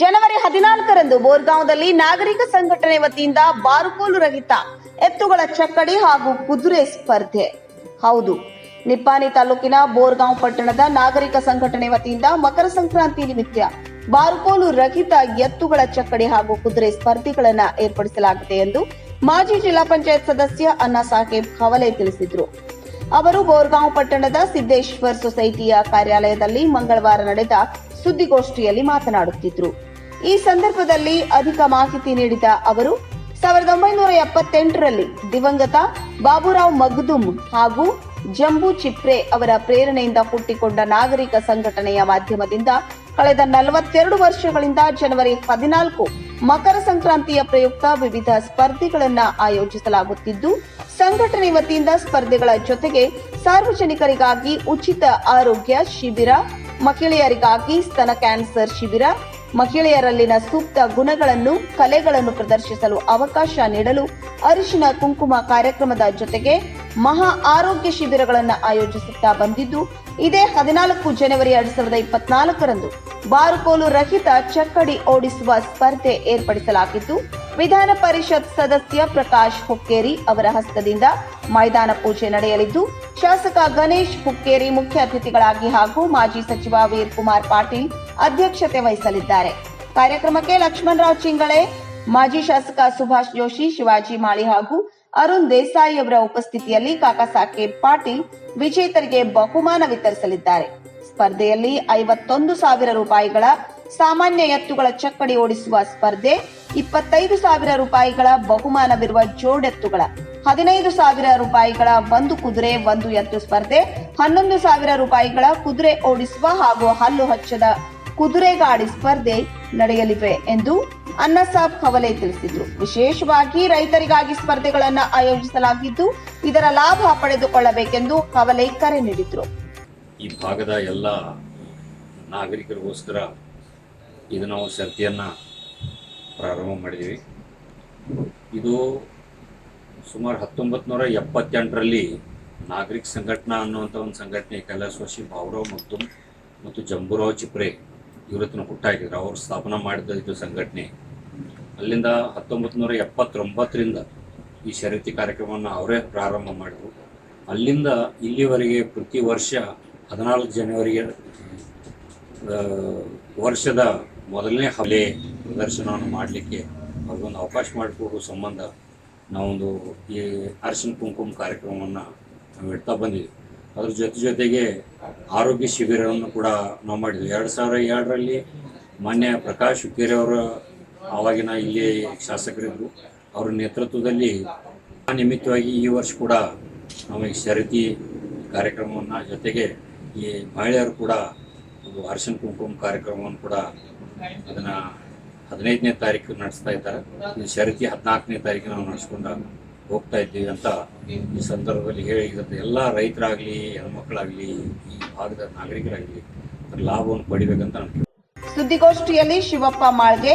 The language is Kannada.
ಜನವರಿ ಹದಿನಾಲ್ಕರಂದು ಬೋರ್ಗಾಂವ್ದಲ್ಲಿ ನಾಗರಿಕ ಸಂಘಟನೆ ವತಿಯಿಂದ ಬಾರುಕೋಲು ರಹಿತ ಎತ್ತುಗಳ ಚಕ್ಕಡಿ ಹಾಗೂ ಕುದುರೆ ಸ್ಪರ್ಧೆ. ಹೌದು, ನಿಪ್ಪಾನಿ ತಾಲೂಕಿನ ಬೋರ್ಗಾಂವ್ ಪಟ್ಟಣದ ನಾಗರಿಕ ಸಂಘಟನೆ ವತಿಯಿಂದ ಮಕರ ಸಂಕ್ರಾಂತಿ ನಿಮಿತ್ತ ಬಾರುಕೋಲು ರಹಿತ ಎತ್ತುಗಳ ಚಕ್ಕಡಿ ಹಾಗೂ ಕುದುರೆ ಸ್ಪರ್ಧೆಗಳನ್ನ ಏರ್ಪಡಿಸಲಾಗಿದೆ ಎಂದು ಮಾಜಿ ಜಿಲ್ಲಾ ಪಂಚಾಯತ್ ಸದಸ್ಯ ಅಣ್ಣಾ ಸಾಹೇಬ್ ಖವಲೆ ತಿಳಿಸಿದರು. ಅವರು ಬೋರ್ಗಾಂವ್ ಪಟ್ಟಣದ ಸಿದ್ದೇಶ್ವರ್ ಸೊಸೈಟಿಯ ಕಾರ್ಯಾಲಯದಲ್ಲಿ ಮಂಗಳವಾರ ನಡೆದ ಸುದ್ದಿಗೋಷ್ಠಿಯಲ್ಲಿ ಮಾತನಾಡುತ್ತಿದ್ದರು ಈ ಸಂದರ್ಭದಲ್ಲಿ ಅಧಿಕ ಮಾಹಿತಿ ನೀಡಿದ ಅವರು, ಸಾವಿರದ ಒಂಬೈನೂರ ಎಪ್ಪತ್ತೆಂಟರಲ್ಲಿ ದಿವಂಗತ ಬಾಬುರಾವ್ ಮಗ್ದುಮ್ ಹಾಗೂ ಜಂಬೂ ಚಿಪ್ರೆ ಅವರ ಪ್ರೇರಣೆಯಿಂದ ಹುಟ್ಟಿಕೊಂಡ ನಾಗರಿಕ ಸಂಘಟನೆಯ ಮಾಧ್ಯಮದಿಂದ ಕಳೆದ ನಲವತ್ತೆರಡು ವರ್ಷಗಳಿಂದ ಜನವರಿ ಹದಿನಾಲ್ಕು ಮಕರ ಸಂಕ್ರಾಂತಿಯ ಪ್ರಯುಕ್ತ ವಿವಿಧ ಸ್ಪರ್ಧೆಗಳನ್ನು ಆಯೋಜಿಸಲಾಗುತ್ತಿದ್ದು, ಸಂಘಟನೆ ವತಿಯಿಂದ ಸ್ಪರ್ಧೆಗಳ ಜೊತೆಗೆ ಸಾರ್ವಜನಿಕರಿಗಾಗಿ ಉಚಿತ ಆರೋಗ್ಯ ಶಿಬಿರ, ಮಹಿಳೆಯರಿಗಾಗಿ ಸ್ತನ ಕ್ಯಾನ್ಸರ್ ಶಿಬಿರ, ಮಹಿಳೆಯರಲ್ಲಿನ ಸೂಕ್ತ ಗುಣಗಳನ್ನು, ಕಲೆಗಳನ್ನು ಪ್ರದರ್ಶಿಸಲು ಅವಕಾಶ ನೀಡಲು ಅರಿಶಿನ ಕುಂಕುಮ ಕಾರ್ಯಕ್ರಮದ ಜೊತೆಗೆ ಮಹಾ ಆರೋಗ್ಯ ಶಿಬಿರಗಳನ್ನು ಆಯೋಜಿಸುತ್ತಾ ಬಂದಿದ್ದು, ಇದೇ ಹದಿನಾಲ್ಕು ಜನವರಿ ಎರಡ್ ಸಾವಿರದ ಇಪ್ಪತ್ನಾಲ್ಕರಂದು ಬಾರುಕೋಲು ರಹಿತ ಚಕ್ಕಡಿ ಓಡಿಸುವ ಸ್ಪರ್ಧೆ ಏರ್ಪಡಿಸಲಾಗಿದ್ದು, ವಿಧಾನ ಪರಿಷತ್ ಸದಸ್ಯ ಪ್ರಕಾಶ್ ಹುಕ್ಕೇರಿ ಅವರ ಹಸ್ತದಿಂದ ಮೈದಾನ ಪೂಜೆ ನಡೆಯಲಿದ್ದು, ಶಾಸಕ ಗಣೇಶ್ ಹುಕ್ಕೇರಿ ಮುಖ್ಯ ಅತಿಥಿಗಳಾಗಿ ಹಾಗೂ ಮಾಜಿ ಸಚಿವ ವೀರ್ ಕುಮಾರ್ ಪಾಟೀಲ್ ಅಧ್ಯಕ್ಷತೆ ವಹಿಸಲಿದ್ದಾರೆ. ಕಾರ್ಯಕ್ರಮಕ್ಕೆ ಲಕ್ಷ್ಮಣರಾವ್ ಚಿಂಗಳೆ, ಮಾಜಿ ಶಾಸಕ ಸುಭಾಷ್ ಜೋಶಿ, ಶಿವಾಜಿ ಮಾಳಿ ಹಾಗೂ ಅರುಣ್ ದೇಸಾಯಿ ಅವರ ಉಪಸ್ಥಿತಿಯಲ್ಲಿ ಕಾಕಾ ಸಾಹೇಬ್ ಪಾಟೀಲ್ ವಿಜೇತರಿಗೆ ಬಹುಮಾನ ವಿತರಿಸಲಿದ್ದಾರೆ. ಸ್ಪರ್ಧೆಯಲ್ಲಿ ಐವತ್ತೊಂದು ಸಾವಿರ ರೂಪಾಯಿಗಳ ಸಾಮಾನ್ಯ ಎತ್ತುಗಳ ಚಕ್ಕಡಿ ಓಡಿಸುವ ಸ್ಪರ್ಧೆ, ಇಪ್ಪತ್ತೈದು ಸಾವಿರ ರೂಪಾಯಿಗಳ ಬಹುಮಾನವಿರುವ ಜೋಡೆತ್ತುಗಳ ಹದಿನೈದು ಸಾವಿರ ರೂಪಾಯಿಗಳ ಒಂದು ಕುದುರೆ ಒಂದು ಎತ್ತು ಸ್ಪರ್ಧೆ, ಹನ್ನೊಂದು ಸಾವಿರ ರೂಪಾಯಿಗಳ ಕುದುರೆ ಓಡಿಸುವ ಹಾಗೂ ಹಲ್ಲು ಹಚ್ಚದ ಕುದುರೆಗಾಡಿ ಸ್ಪರ್ಧೆ ನಡೆಯಲಿವೆ ಎಂದು ಅನ್ನಸಾಬ್ ಖವಲೆ ತಿಳಿಸಿದ್ರು. ವಿಶೇಷವಾಗಿ ರೈತರಿಗಾಗಿ ಸ್ಪರ್ಧೆಗಳನ್ನ ಆಯೋಜಿಸಲಾಗಿದ್ದು, ಇದರ ಲಾಭ ಪಡೆದುಕೊಳ್ಳಬೇಕೆಂದು ಖವಲೆ ಕರೆ ನೀಡಿದ್ರು. ಈ ಭಾಗದ ಎಲ್ಲ ನಾಗರಿಕರಿಗೋಸ್ಕರ ಇದು ನಾವು ಸರ್ತಿಯನ್ನ ಪ್ರಾರಂಭ ಮಾಡಿದ್ದೀವಿ ಇದು ಸುಮಾರು ಹತ್ತೊಂಬತ್ತು ನೂರ ಎಪ್ಪತ್ತೆಂಟರಲ್ಲಿ ನಾಗರಿಕ ಸಂಘಟನಾ ಅನ್ನುವಂಥ ಒಂದು ಸಂಘಟನೆ ಕೈಲಾಸವಾಸಿ ಭಾವರಾವ್ ಮತ್ತು ಮತ್ತು ಜಂಬೂರಾವ್ ಚಿಪ್ರೆ ಇವರತ್ನ ಹುಟ್ಟಾಕಿದ್ರು ಅವರು ಸ್ಥಾಪನಾ ಮಾಡಿದ ಇದು ಸಂಘಟನೆ. ಅಲ್ಲಿಂದ ಹತ್ತೊಂಬತ್ತು ನೂರ ಎಪ್ಪತ್ತೊಂಬತ್ತರಿಂದ ಈ ಶರತಿ ಕಾರ್ಯಕ್ರಮವನ್ನು ಅವರೇ ಪ್ರಾರಂಭ ಮಾಡಿದರು. ಅಲ್ಲಿಂದ ಇಲ್ಲಿವರೆಗೆ ಪ್ರತಿ ವರ್ಷ ಹದಿನಾಲ್ಕು ಜನವರಿಗೆ ವರ್ಷದ ಮೊದಲನೇ ಹಲೆ ಪ್ರದರ್ಶನವನ್ನು ಮಾಡಲಿಕ್ಕೆ ಅವ್ರಿಗೊಂದು ಅವಕಾಶ ಮಾಡಿಕೊಡುವ ಸಂಬಂಧ ನಾವೊಂದು ಈ ಅರಿಶಿನ ಕುಂಕುಮ ಕಾರ್ಯಕ್ರಮವನ್ನು ನಾವು ಇಡ್ತಾ ಬಂದಿದ್ವಿ. ಅದ್ರ ಜೊತೆ ಜೊತೆಗೆ ಆರೋಗ್ಯ ಶಿಬಿರವನ್ನು ಕೂಡ ನಾವು ಮಾಡಿದ್ವಿ. ಎರಡು ಸಾವಿರ ಎರಡರಲ್ಲಿ ಮಾನ್ಯ ಪ್ರಕಾಶ್ ಹುಕ್ಕೇರಿ ಅವರ ಆವಾಗಿನ ಇಲ್ಲಿ ಶಾಸಕರಿದ್ದರು ಅವರ ನೇತೃತ್ವದಲ್ಲಿ ಆ ನಿಮಿತ್ತವಾಗಿ ಈ ವರ್ಷ ಕೂಡ ನಾವು ಈ ಶರತಿ ಕಾರ್ಯಕ್ರಮವನ್ನು ಜೊತೆಗೆ ಈ ಮಹಿಳೆಯರು ಕೂಡ ಒಂದು ಅರ್ಶನ್ ಕುಂಕುಮ ಕಾರ್ಯಕ್ರಮವನ್ನು ಕೂಡ ಅದನ್ನು ಹದಿನೈದನೇ ತಾರೀಕು ನಡೆಸ್ತಾ ಇದ್ದಾರೆ. ಈ ಶರತಿ ಹದಿನಾಲ್ಕನೇ ತಾರೀಕು ನಾವು ನಡೆಸ್ಕೊಂಡು ಹೋಗ್ತಾ ಇದ್ದೀವಿ ಅಂತ ಈ ಸಂದರ್ಭದಲ್ಲಿ ಹೇಳಿದಂಥ ಎಲ್ಲ ರೈತರಾಗಲಿ, ಹೆಣ್ಮಕ್ಳಾಗಲಿ, ಈ ಭಾಗದ ನಾಗರಿಕರಾಗಲಿ ಲಾಭವನ್ನು ಪಡಿಬೇಕಂತ ನಾನು ಸುದ್ದಿಗೋಷ್ಠಿಯಲ್ಲಿ ಶಿವಪ್ಪ ಮಾಳ್ಗೆ